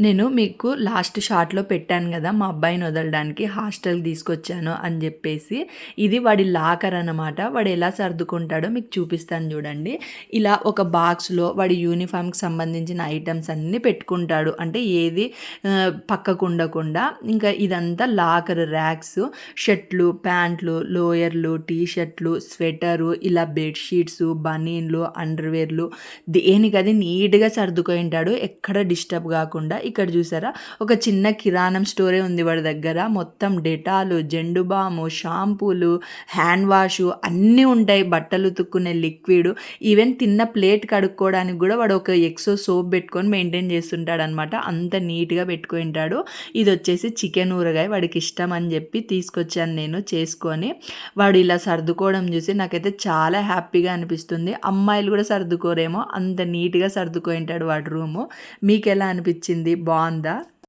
నేను మీకు లాస్ట్ షార్ట్‌లో పెట్టాను కదా మా అబ్బాయిని వదలడానికి హాస్టల్‌కి తీసుకొచ్చాను అని చెప్పేసి ఇది వాడి లాకర్ అనమాట. వాడు ఎలా సర్దుకుంటాడో మీకు చూపిస్తాను చూడండి ఇలా ఒక బాక్స్‌లో వాడి యూనిఫామ్కి సంబంధించిన ఐటమ్స్ అన్నీ పెట్టుకుంటాడు. అంటే ఏది పక్కకు ఉండకుండా. ఇంకా ఇదంతా లాకర్ ర్యాక్స్ షర్ట్‌లు, ప్యాంట్లు, లోయర్‌లు, టీ షర్ట్‌లు, స్వెటరు ఇలా బెడ్షీట్స్ బనీన్‌లు, అండర్‌వేర్‌లు దేనికది నీట్‌గా సర్దుకుంటాడు. ఎక్కడ డిస్టర్బ్ కాకుండా ఇక్కడ చూసారా ఒక చిన్న కిరాణం స్టోరే ఉంది వాడి దగ్గర. మొత్తం డెటాలు, జెండు బాము, షాంపూలు, హ్యాండ్ వాషు అన్నీ ఉంటాయి. బట్టలు ఉతుక్కునే లిక్విడ్ ఈవెన్ తిన్న ప్లేట్ కడుక్కోవడానికి కూడా వాడు ఒక ఎక్సో సోప్ పెట్టుకొని మెయింటైన్ చేస్తుంటాడనమాట. అంత నీట్‌గా పెట్టుకుంటాడు. ఇదొచ్చేసి చికెన్ ఊరగాయ వాడికి ఇష్టం అని చెప్పి తీసుకొచ్చాను నేను చేసుకొని. వాడు ఇలా సర్దుకోవడం చూసి నాకైతే చాలా హ్యాపీగా అనిపిస్తుంది. అమ్మాయిలు కూడా సర్దుకోరేమో అంత నీట్‌గా సర్దుకుంటాడు వాడి రూము. ఎలా అనిపించింది బావుందా?